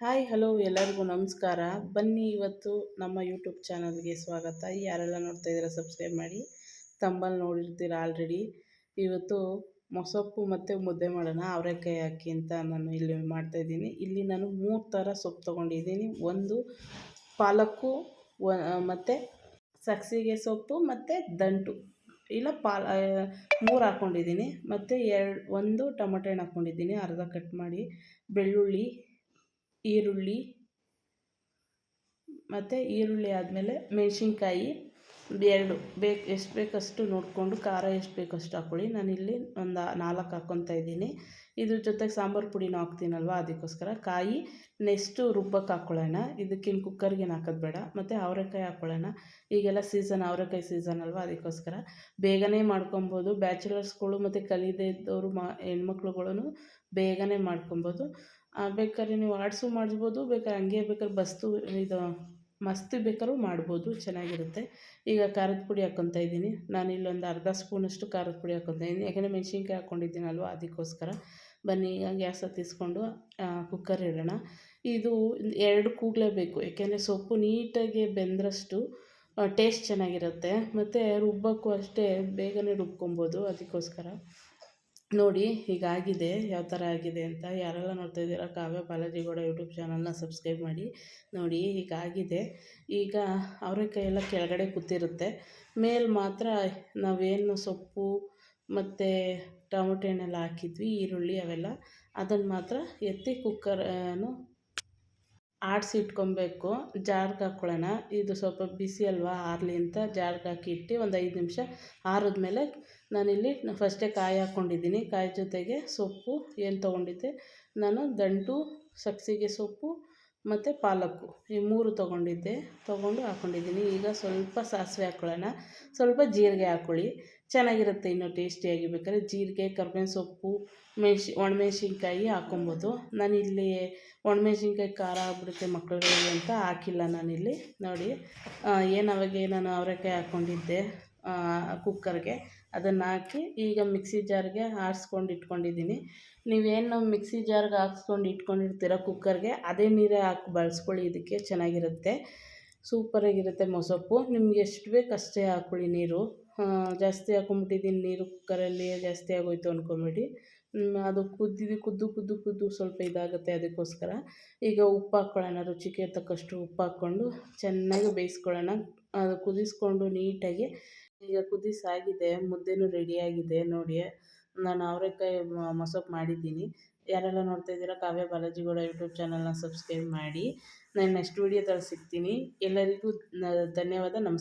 Hi, hello ಎಲ್ಲರಿಗೂ ನಮಸ್ಕಾರ. ಬನ್ನಿ ಇವತ್ತು ನಮ್ಮ ಯೂಟ್ಯೂಬ್ ಚಾನಲ್ಗೆ ಸ್ವಾಗತ. ಯಾರೆಲ್ಲ ನೋಡ್ತಾ ಇದ್ದೀರಾ ಸಬ್ಸ್ಕ್ರೈಬ್ ಮಾಡಿ. ತಂಬಲ್ಲಿ ನೋಡಿರ್ತೀರ ಆಲ್ರೆಡಿ ಇವತ್ತು ಮೊಸಪ್ಪು ಮತ್ತು ಮುದ್ದೆ ಮಾಡೋಣ, ಅವರೆಕಾಯಿ ಹಾಕಿ ಅಂತ ನಾನು ಇಲ್ಲಿ ಮಾಡ್ತಾಯಿದ್ದೀನಿ ಇಲ್ಲಿ ನಾನು ಮೂರು ಥರ ಸೊಪ್ಪು ತೊಗೊಂಡಿದ್ದೀನಿ. ಒಂದು ಪಾಲಕ್ಕು ಮತ್ತು ಸಕ್ಸಿಗೆ ಸೊಪ್ಪು ಮತ್ತು ದಂಟು. ಇಲ್ಲ, ಪಾಲ ಮೂರು ಹಾಕ್ಕೊಂಡಿದ್ದೀನಿ ಮತ್ತು ಎರಡು, ಒಂದು ಟೊಮೊಟೊ ಹಣ್ಣು ಹಾಕ್ಕೊಂಡಿದ್ದೀನಿ ಅರ್ಧ ಕಟ್ ಮಾಡಿ. ಬೆಳ್ಳುಳ್ಳಿ ಈರುಳ್ಳಿ ಮತ್ತು ಈರುಳ್ಳಿ ಆದಮೇಲೆ ಮೆಣಸಿನ್ಕಾಯಿ. ಎರಡು ಬೇಕು, ಎಷ್ಟು ಬೇಕಷ್ಟು ನೋಡಿಕೊಂಡು ಖಾರ ಎಷ್ಟು ಬೇಕಷ್ಟು ಹಾಕ್ಕೊಳ್ಳಿ ನಾನಿಲ್ಲಿ ಒಂದು ನಾಲ್ಕು ಹಾಕ್ಕೊತಾ ಇದ್ದೀನಿ. ಇದ್ರ ಜೊತೆಗೆ ಸಾಂಬಾರು ಪುಡಿನೂ ಹಾಕ್ತೀನಲ್ವ? ಅದಕ್ಕೋಸ್ಕರ ಕಾಯಿ ನೆಕ್ಸ್ಟು ರುಬ್ಬಕ್ಕೆ ಹಾಕ್ಕೊಳ್ಳೋಣ ಇದಕ್ಕೇನು ಕುಕ್ಕರ್ಗೇನು ಹಾಕೋದು ಬೇಡ. ಮತ್ತು ಅವರೆಕಾಯಿ ಹಾಕ್ಕೊಳ್ಳೋಣ ಈಗೆಲ್ಲ ಸೀಸನ್, ಅವರೆಕಾಯಿ ಸೀಸನ್ ಅಲ್ವ? ಅದಕ್ಕೋಸ್ಕರ ಬೇಗನೆ ಮಾಡ್ಕೊಬೋದು. ಬ್ಯಾಚುಲರ್ಸ್ಗಳು ಮತ್ತು ಕಲಿದೇ ಇದ್ದವರು ಮಾ ಹೆಣ್ಮಕ್ಳುಗಳೂ ಬೇಗನೆ ಮಾಡ್ಕೊಬೋದು. ಬೇಕಾದ್ರೆ ನೀವು ಆಡಿಸು ಮಾಡಿಸ್ಬೋದು. ಬೇಕಾದ್ರೆ ಹಂಗೆ ಬೇಕಾದ್ರೆ ಬಸ್ತು ಇದು ಮಸ್ತಿ ಬೇಕಾದ್ರೂ ಮಾಡ್ಬೋದು, ಚೆನ್ನಾಗಿರುತ್ತೆ. ಈಗ ಖಾರದ ಪುಡಿ ಹಾಕ್ಕೊತಾ ಇದ್ದೀನಿ. ನಾನು ಇಲ್ಲೊಂದು ಅರ್ಧ ಸ್ಪೂನಷ್ಟು ಖಾರದ ಪುಡಿ ಹಾಕ್ಕೊತಾ ಇದ್ದೀನಿ. ಯಾಕೆಂದರೆ ಮೆಣಸಿನ್ಕಾಯಿ ಹಾಕ್ಕೊಂಡಿದ್ದೀನಲ್ವ ಅದಕ್ಕೋಸ್ಕರ. ಬನ್ನಿ, ಈಗ ಗ್ಯಾಸ್ ಹತ್ತಿಸ್ಕೊಂಡು ಕುಕ್ಕರ್ ಇಡೋಣ. ಇದು ಎರಡು ಕೂಗಲೇಬೇಕು ಯಾಕೆಂದರೆ ಸೊಪ್ಪು ನೀಟಾಗಿ ಬೆಂದರಷ್ಟು ಟೇಸ್ಟ್ ಚೆನ್ನಾಗಿರುತ್ತೆ. ಮತ್ತು ರುಬ್ಬಕ್ಕೂ ಅಷ್ಟೇ, ಬೇಗನೆ ರುಬ್ಕೊಬೋದು, ಅದಕ್ಕೋಸ್ಕರ. ನೋಡಿ ಹೀಗಾಗಿದೆ, ಯಾವ ಥರ ಆಗಿದೆ ಅಂತ ಯಾರೆಲ್ಲ ನೋಡ್ತಾ ಇದ್ದೀರಾ, ಕಾವ್ಯ ಬಾಲಾಜಿ ಕೂಡ ಯೂಟ್ಯೂಬ್ ಚಾನಲ್ನ ಸಬ್ಸ್ಕ್ರೈಬ್ ಮಾಡಿ ನೋಡಿ ಹೀಗಾಗಿದೆ. ಈಗ ಅವರೆಕಾಯಿ ಎಲ್ಲ ಕೆಳಗಡೆ ಕೂತಿರುತ್ತೆ. ಮೇಲೆ ಮಾತ್ರ ನಾವೇನು ಸೊಪ್ಪು ಮತ್ತು ಟೊಮೊಟೊ ಹಣ್ಣೆಲ್ಲ ಹಾಕಿದ್ವಿ, ಈರುಳ್ಳಿ ಅವೆಲ್ಲ. ಅದನ್ನು ಮಾತ್ರ ಎತ್ತಿ ಕುಕ್ಕರನ್ನು ಆಡಿಸಿ ಇಟ್ಕೊಬೇಕು. ಜಾರ್ಗೆ ಹಾಕ್ಕೊಳ್ಳೋಣ ಇದು ಸ್ವಲ್ಪ ಬಿಸಿ ಅಲ್ವಾ? ಆರಲಿ ಅಂತ ಜಾರ್ಗೆ ಹಾಕಿ ಇಟ್ಟು ಒಂದು ಐದು ನಿಮಿಷ ಆರಿದ್ಮೇಲೆ ನಾನಿಲ್ಲಿ ಫಸ್ಟೇ ಕಾಯಿ ಹಾಕ್ಕೊಂಡಿದ್ದೀನಿ. ಕಾಯಿ ಜೊತೆಗೆ ಸೊಪ್ಪು. ಏನು ತೊಗೊಂಡಿದ್ದೆ? ನಾನು ದಂಟು ಸಬ್ಬಸಿಗೆ ಸೊಪ್ಪು ಮತ್ತು ಪಾಲಕ್ಕು. ಈ ಮೂರು ತೊಗೊಂಡಿದ್ದೆ. ತೊಗೊಂಡು ಹಾಕ್ಕೊಂಡಿದ್ದೀನಿ ಈಗ ಸ್ವಲ್ಪ ಸಾಸಿವೆ ಹಾಕ್ಕೊಳ್ಳೋಣ ಸ್ವಲ್ಪ ಜೀರಿಗೆ ಹಾಕ್ಕೊಳ್ಳಿ ಚೆನ್ನಾಗಿರುತ್ತೆ, ಇನ್ನೂ ಟೇಸ್ಟಿಯಾಗಿ ಬೇಕಾದ್ರೆ. ಜೀರಿಗೆ, ಕರ್ಬೇವಿನ ಸೊಪ್ಪು ಮೆಣ್ಸಿ ಒಣಮೆಣ್ಸಿನ್ಕಾಯಿ ಹಾಕ್ಕೊಬೋದು ನಾನಿಲ್ಲಿ ಒಣಮೆಣ್ಸಿನ್ಕಾಯಿ ಖಾರ ಆಗ್ಬಿಡುತ್ತೆ ಮಕ್ಕಳುಗಳಿಗೆ ಅಂತ ಹಾಕಿಲ್ಲ ನಾನಿಲ್ಲಿ. ನೋಡಿ ಏನು ಅವಾಗೆ ನಾನು ಅವರೆಕಾಯಿ ಹಾಕ್ಕೊಂಡಿದ್ದೆ ಕುಕ್ಕರ್ಗೆ ಅದನ್ನು ಹಾಕಿ ಈಗ ಮಿಕ್ಸಿ ಜಾರ್ಗೆ ಆರಿಸ್ಕೊಂಡು ಇಟ್ಕೊಂಡಿದ್ದೀನಿ. ನೀವೇನು ಮಿಕ್ಸಿ ಜಾರ್ಗೆ ಹಾಕ್ಸ್ಕೊಂಡು ಇಟ್ಕೊಂಡಿರ್ತೀರ ಕುಕ್ಕರ್ಗೆ ಅದೇ ನೀರೇ ಹಾಕಿ ಬಳಸ್ಕೊಳ್ಳಿ, ಇದಕ್ಕೆ ಚೆನ್ನಾಗಿರುತ್ತೆ. ಸೂಪರಾಗಿರುತ್ತೆ ಮೊಸಪ್ಪು. ನಿಮ್ಗೆ ಎಷ್ಟು ಬೇಕು ಅಷ್ಟೇ ಹಾಕ್ಕೊಳ್ಳಿ ನೀರು. ಜಾಸ್ತಿ ಹಾಕೊಂಬಿಟ್ಟಿದ್ದೀನಿ ನೀರು ಕುಕ್ಕರಲ್ಲಿ ಜಾಸ್ತಿ ಆಗೋಯ್ತು ಅಂದ್ಕೊಬೇಡಿ ಅದು ಕುದ್ದಿದ್ದು, ಕುದ್ದು ಕುದ್ದು ಕುದ್ದು ಸ್ವಲ್ಪ ಇದಾಗುತ್ತೆ ಅದಕ್ಕೋಸ್ಕರ. ಈಗ ಉಪ್ಪು ಹಾಕ್ಕೊಳ್ಳೋಣ, ರುಚಿಗೆ ತಕ್ಕಷ್ಟು ಉಪ್ಪು ಹಾಕ್ಕೊಂಡು ಚೆನ್ನಾಗಿ ಬೇಯಿಸ್ಕೊಳ್ಳೋಣ. ಅದು ಕುದಿಸ್ಕೊಂಡು ನೀಟಾಗಿ ಈಗ ಕುದಿಸಾಗಿದೆ ಮುದ್ದೆನೂ ರೆಡಿಯಾಗಿದೆ ನೋಡಿ. ನಾನು ಅವರೆಕಾಯಿ ಮೊಸಪ್ಪು ಮಾಡಿದ್ದೀನಿ. ಯಾರೆಲ್ಲ ನೋಡ್ತಾ ಇದ್ದೀರಾ, ಕಾವ್ಯ ಬಾಲಾಜಿಗೌಡ ಯೂಟ್ಯೂಬ್ ಚಾನಲ್ನ ಸಬ್ಸ್ಕ್ರೈಬ್ ಮಾಡಿ. ನಾನು ನೆಕ್ಸ್ಟ್ ವೀಡಿಯೋದಲ್ಲಿ ಸಿಗ್ತೀನಿ. ಎಲ್ಲರಿಗೂ ಧನ್ಯವಾದ, ನಮಸ್ಕಾರ.